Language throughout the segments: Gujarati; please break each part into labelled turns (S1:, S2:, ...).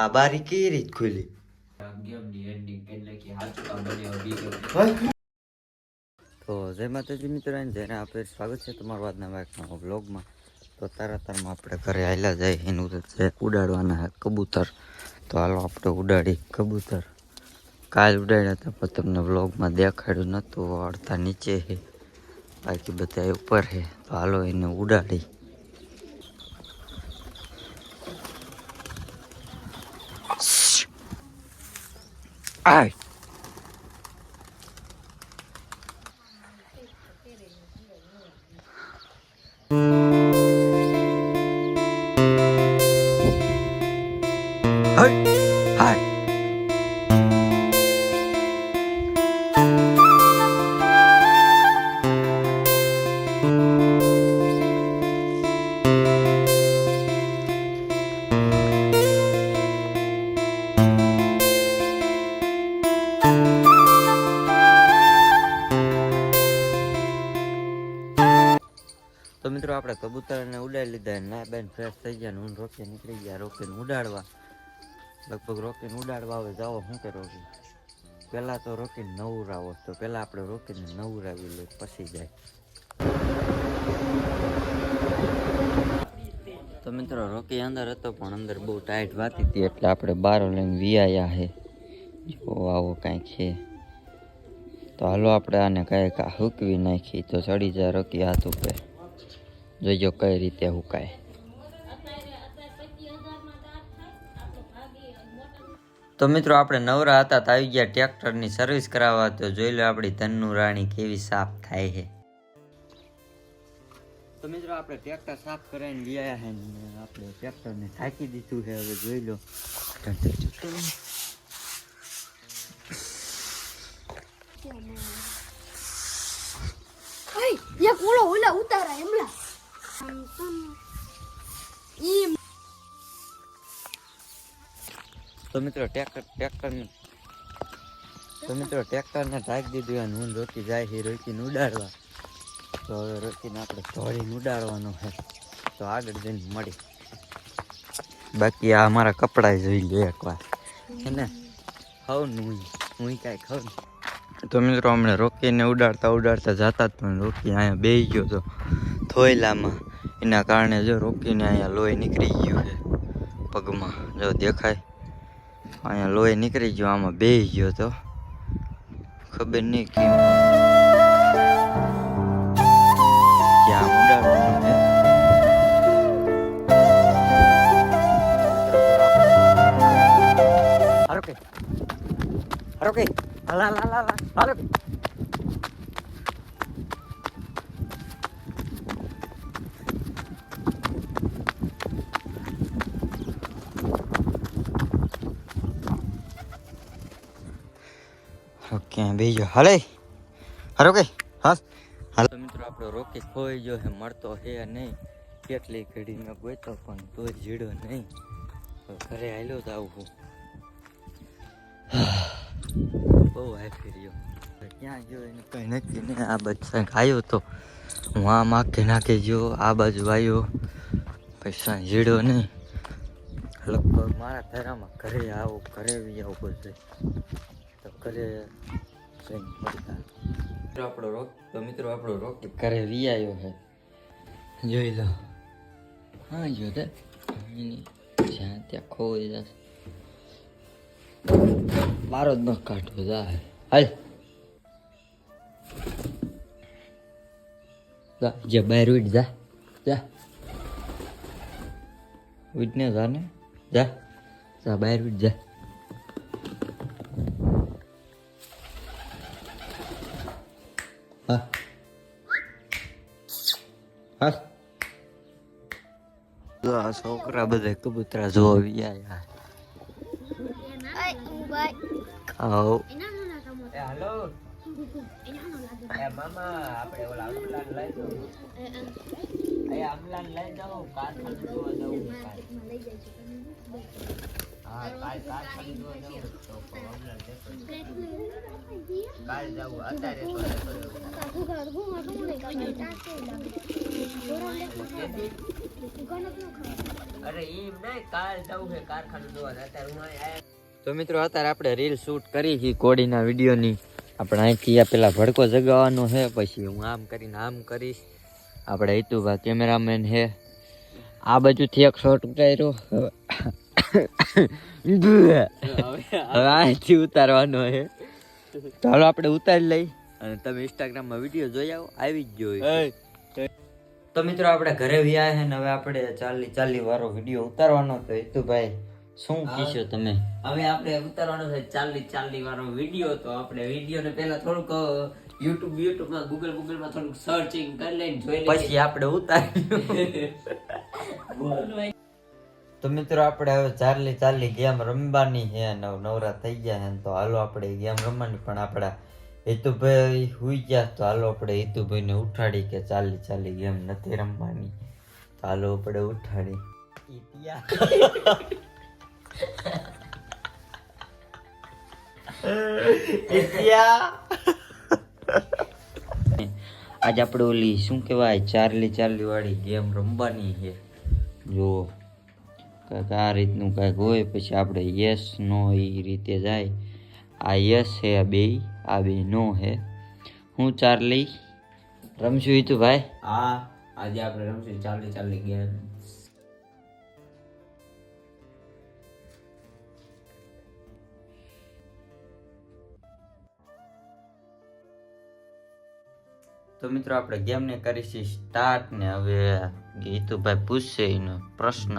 S1: આ બારી કેવી રીત ખુલી તો જય માતાજી મિત્રો જેને આપણે સ્વાગત છે તમારું આજના વાયકના વ્લોગમાં, તો તારાતારમાં આપણે ઘરે આવેલા જાય, એનું છે ઉડાડવાના કબૂતર. તો હાલો આપણે ઉડાડી કબૂતર. કાલ ઉડાડ્યા હતા, પણ તમને વ્લોગમાં દેખાડ્યું નહોતું અડધા નીચે છે. બાકી બધા ઉપર છે. તો હાલો એને ઉડાડી Aye. કબૂતરને ઉડાડી લીધા ના બેન ફ્રેશ થઈ ગયા હું રોકી નીકળી ગયા, રોકીને ઉડાડવા. લગભગ રોકીને ઉડાડવા આવે, જાઓ શું કે રોકી પહેલાં તો રોકીને નવરાવો તો પહેલાં આપણે રોકીને નવરાવી લઈએ, પછી જાય. તો મિત્રો, રોકી અંદર હતો, પણ અંદર બહુ ટાઈટ વાતી હતી, એટલે આપણે બારો લઈને વિયાયા છે જો આવો કાંઈક છે. તો હાલો આપણે આને કાંઈક હૂકવી નાખી, તો ચડી જાય રોકી હાથ ઉપર. જોઈજો કઈ રીતે હુકાય તો મિત્રો આપણે નવરા હતા, તો આવી ગયા ટ્રેક્ટરની સર્વિસ કરાવવા. તો જોઈ લો આપણી ધનનું રાણી કેવી સાફ થાય છે. તો મિત્રો આપણે ટ્રેક્ટર સાફ કરાવીને આવ્યા છે આપણે ટ્રેક્ટરને થાકી દીધું છે. હવે જોઈ લો.
S2: એક ઉતારા એમલા.
S1: તો મિત્રો ટ્રેક્ટર ટ્રેક્ટરને તો મિત્રો ટ્રેક્ટરને દીધું અને હું રોકી જાય છે, રોકીને ઉડાડવા. તો હવે રોકીને આપણે ધોળીને ઉડાડવાનો છે. તો આગળ જઈને મળી. બાકી આ અમારા કપડાં જોઈ લે એકવાર હે ને? હવ હું હું કાંઈ ને. તો મિત્રો હમણાં રોકીને ઉડાડતા ઉડાડતા જતા જ પણ રોકી અહીંયા બેસી ગયો તો. થોયલામાં એના કારણે જો રોકીને અહીંયા લોહી નીકળી ગયું છે પગમાં. જો દેખાય, અહીંયા લોહી નીકળી ગયો, આમાં બેસી ગયો તો. ખબર નહીં કેમ. ક્યાં ઉડાડવાનું છે? હાલો કે. હાલો કે. હાલા હાલા હાલા હાલો કે બીજો હાલે. હારો કે? હાસ. હાલો. તો મિત્રો આપણો રોકી ખોઈ ગયો હે મળતો હે નહીં. કેટલી ઘડીમાં ગોતો પણ તોય જીડો નહીં. ઘરે હાલ્યો જ આવું બહુ હાફી રહ્યો. ક્યાં ગયો એને કંઈ નક્કી નહીં. આ કંઈક આવ્યો તો. હું આ આખે નાખી ગયો, આ બાજુ આવ્યો પૈસા જીડો નહીં. લગભગ મારા ફેરામાં ઘરે આવું, ઘરે બી આવું બધું તો ઘરે આપણો રોક તો મિત્રો આપણો રોક ઘરે વી છે. જોઈ લો. હા, જો તે. જ્યાં ત્યાં ખોઈ જશે. મારો જ નખ કાઢવો જાય. હાલ. જે બહાર ઉઠ, જા. જા. ઉઠને જા ને. જા. જા, બહાર ઉઠ, જા. હા. હા. જો આ છોકરા બધા કબૂતરા જોવા આવ્યા
S2: આય
S1: તો મિત્રો, અત્યારે આપણે રીલ શૂટ કરી છે કોડીના વિડીયોની. આપણે અહીંથી આ પેલા ભડકો જગાવવાનો છે, પછી હું આમ કરીને આમ કરીશ. આપણે હિતુભા કેમેરામેન છે. આ બાજુથી એક શોટ ઉતાર્યો. હવે અહીંથી ઉતારવાનો છે ચાલો આપણે ઉતારી લઈ. અને તમે ઇન્સ્ટાગ્રામમાં વીડિયો જોઈ આવો આવી જ જોઈ. તો મિત્રો આપણે ઘરે વ્યા છે ને હવે આપણે ચાલી ચાલી વાળો વીડિયો ઉતારવાનો તો હિતુભાઈ શું કહેશો તમે?
S3: હવે આપણે ઉતારવાનો છે ચાલી ચાલી વાળો વીડિયો તો આપણે વીડિયો ને પહેલા થોડુંક યુટ્યુબ યુટ્યુબમાં ગૂગલ ગૂગલમાં થોડુંક સર્ચિંગ કરી લઈને જોઈ લઈએ.
S1: પછી આપણે ઉતાર્યું તો મિત્રો આપણે હવે ચાલી ચાલી ગેમ રમવાની છે નવ નવરા થઈ ગયા છે તો હાલો આપણે ગેમ રમવાની પણ આપણા હેતુભાઈ હુઈ ગયા તો હાલો આપણે હિતુભાઈને ઉઠાડી કે ચાલી ચાલી ગેમ નથી રમવાની. તો હાલો આપણે ઉઠાડી. આજે આપણે ઓલી શું કહેવાય ચાર્લી ચાર્લી વાળી ગેમ રમવાની છે. જો કાંઈક આ રીતનું કંઈક હોય, પછી આપણે યસ નો એ રીતે જાય. આ યસ છે આ બે આ બે નો હે. હું ચાર્લી, રમશું હિતુ ભાઈ?
S3: હા, આજે આપણે રમશું, ચાર્લી ચાર્લી ગેમ.
S1: તો મિત્રો, આપણે ગેમને કરીશું સ્ટાર્ટ ને હવે હિતુભાઈ પૂછશે એનો પ્રશ્ન.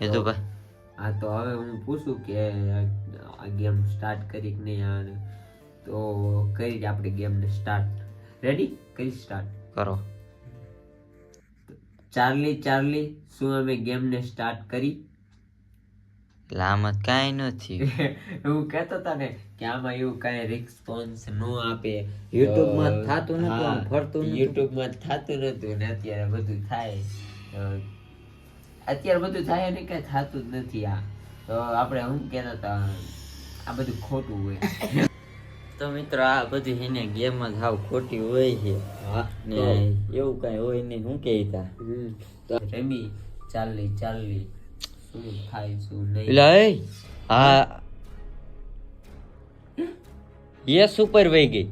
S1: હિતુભાઈ
S3: હા તો હવે હું પૂછું કે આ ગેમ સ્ટાર્ટ કરી કે નહીં આ તો કઈ રીતે આપણે ગેમને સ્ટાર્ટ રેડી કઈ સ્ટાર્ટ
S1: કરો.
S3: ચાર્લી ચાર્લી શું અમે ગેમને સ્ટાર્ટ કરી?
S1: લામત કાંઈ નથી.
S3: હું કહેતો હતા ને કે આમાં એવું કાંઈ રિસ્પોન્સ નો આપે.
S1: યુટ્યુબમાં થતું નતું, ફરતું.
S3: યુટ્યુબમાં થતું નતું ને અત્યારે બધું થાય. અત્યારે બધું થાય ને કઈ થતું જ નથી આ. તો આપણે શું કહેતા હતા આ બધું ખોટું હોય.
S1: તો મિત્રો આ બધી એને ગેમ જ હાવ ખોટી હોય છે. ને એવું કાંઈ હોય નહીં હું કહેતા. તા
S3: રમી ચાલી ચાલી શું થાય શું નહીં.
S1: પેલા હા યસ ઉપર વહી ગઈ.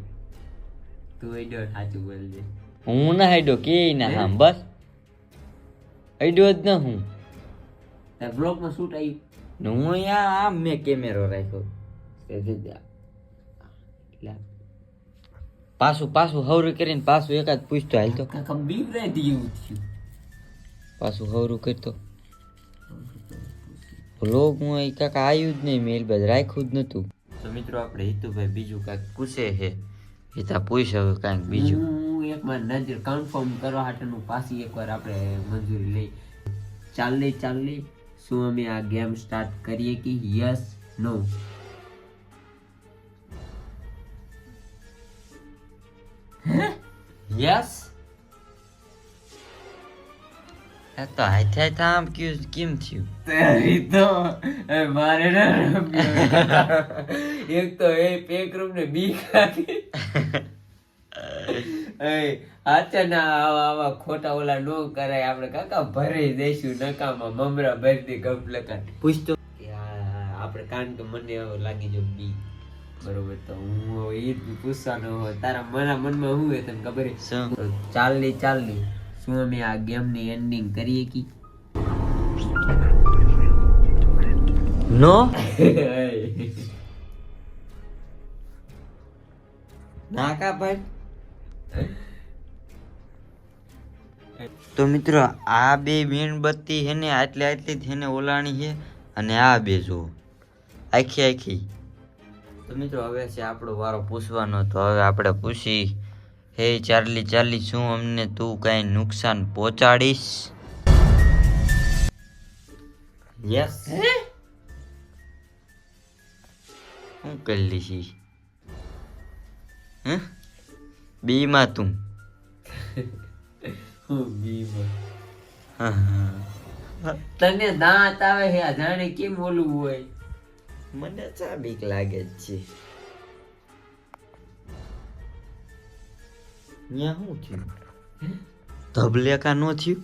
S3: તું ડર સાચું બોલજે.
S1: હું ના હેડો કે ના હા? બસ. હાઈડો જ ન હું.
S3: બ્લોગમાં શૂટ આવ્યું
S1: ને હું અહીંયા આમ મેં કેમેરો રાખ્યો.
S3: તે જો જા.
S1: લા. પાછું પાછું હવરું કરીને પાછું એકાદ પૂછતો હાલ તો.
S3: કાકા બીવરાઈ
S1: પાછું હવરું કરતો. બ્લોગ હું અહીં કાકા આવ્યું જ નહીં મેલ બાદ રાખ્યું જ નહોતું. તો મિત્રો આપણે હિતુભાઈ બીજું કાંઈક પૂછે છે. હિતા પૂછ હવે કાંઈક બીજું.
S3: એકવાર નજર કન્ફર્મ કરવા હાટનું પાછી એકવાર આપણે મંજૂરી લઈ. ચાલી ચાલી શું અમે આ ગેમ સ્ટાર્ટ કરીએ કે યસ નો યસ
S1: એ તો હાથે હાથે આમ કયું કેમ થયું?
S3: તારી તો મારે ના એક તો એ પેક રૂમ ને બીક લાગે. એ આવા આવા ખોટા ઓલા નો કરાય. આપણે કાકા ભરી દઈશું નકામાં મમરા ભરી દે ગપલકા
S1: પૂછતો
S3: આપણે કારણ કે મને લાગી જો બી. બરોબર તો હું એ જ પૂછવાનો હોય. તારા મારા મનમાં શું હોય તને ખબર છે?
S1: શું?
S3: તો ચાલની ચાલની શું અમે આ ગેમની એન્ડિંગ કરીએ કી?
S1: નો? નાકા ભાઈ. તો મિત્રો આ બે મીણબત્તી છે ને આટલી આટલી જ એને ઓલાણી છે અને આ બે જુઓ. આખી આખી. તો મિત્રો હવે છે આપણો વારો પૂછવાનો તો હવે આપણે પૂછી હે ચાર્લી ચાર્લી શું અમને તું કાંઈ નુકસાન પહોંચાડીશ? યસ શું કરી લીધી હે? બીમાં તું.
S3: તને દાંત આવે છે આ જાણે કેમ બોલવું હોય?
S1: મને ચા બીક લાગે જ છે. ન્યા શું થયું? ધબલેકા નો થયું?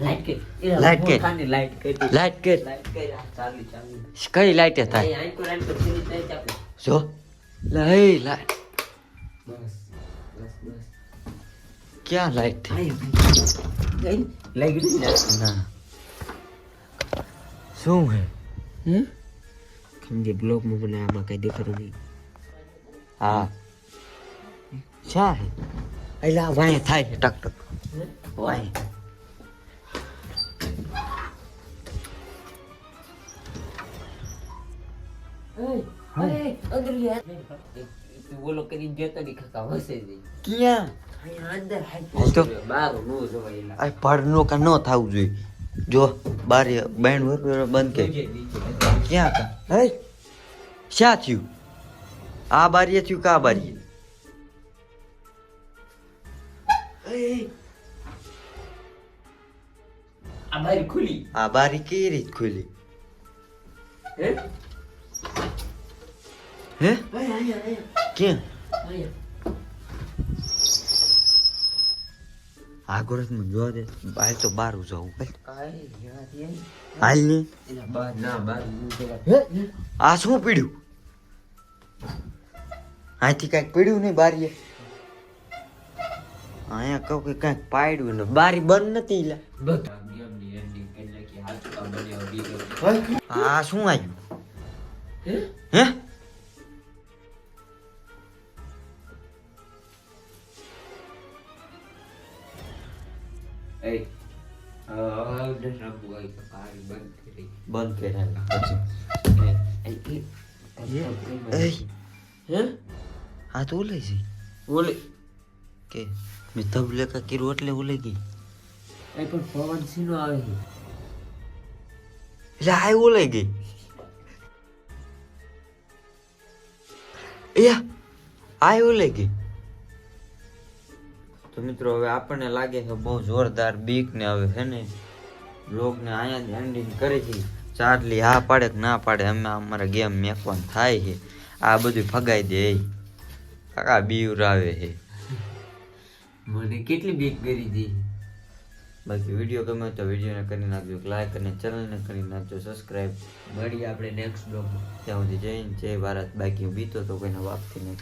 S3: લાઈટ લાઈટ
S1: કઈ. લાઈટે થાય?
S3: લાઈટ
S1: જો લઈ લાઈટ
S3: બસ બસ બસ.
S1: ક્યાં લાઈટ થઈ
S3: ગઈ ને
S1: શું હે
S3: હમ સમજે બ્લોગમાં મને આમાં કઈ દેખાતું નહીં
S1: હા શા હે એટલે આ વાંહે થાય છે ટક ટક
S3: તું બોલો કરીને જતો ખકા હશે
S1: ક્યાં પડનું કા ન થવું જોઈએ. જો બારી બેન વર બંધ કે. ક્યાં કા હે? શા થયું? આ બારીએ થયું કા બારીએ?
S3: આ બારી ખુલી.
S1: આ બારી કેવી રીત ખુલી?
S3: હે?
S1: હે? ક્યાં? આગળ મને જોવા દે. હાલ તો બાર જવું ભાઈ. હાલ. ને?
S3: ના બહાર
S1: આ શું પીડ્યું? અહીંથી કાંઈક પીડ્યું નહીં બારીએ. અહીંયા કહું કે કાંઈક પાડ્યું ને બારી બંધ નથી.
S3: આ
S1: શું આવ્યું
S3: હે? બારી બંધ કરી.
S1: બંધ કર્યા પછી
S3: એ, એ, એ,
S1: એ
S3: હે?
S1: આ તો ઓલે છે.
S3: ઓલે.
S1: કે મેં તબલે કા કીધું એટલે ઓલે ગઈ.
S3: એ પણ પવન સીનો આવે છે.
S1: એટલે આ ઓલે ગઈ. એ આ ઓલે ગઈ. તો મિત્રો હવે આપણને લાગે છે બહુ જોરદાર બીક ને હવે છે ને લોક ને અહીંયા જ એન્ડિંગ કરે છે. ચાર્લી હા પાડે કે ના પાડે અમે અમારા ગેમ મેકવાનું થાય છે. આ બધું ફગાઈ દે કાકા બીવરાવે છે.
S3: મને કેટલી બીક કરી હતી
S1: બાકી વીડિયો ગમે તો વિડીયોને કરી નાખજો લાઈક અને ચેનલને કરી નાખજો સબસ્ક્રાઈબ
S3: મળીએ આપણે નેક્સ્ટ બ્લોગમાં
S1: ત્યાં સુધી જય જય ભારત. બાકી બીતો તો કોઈને વાપથી નહીં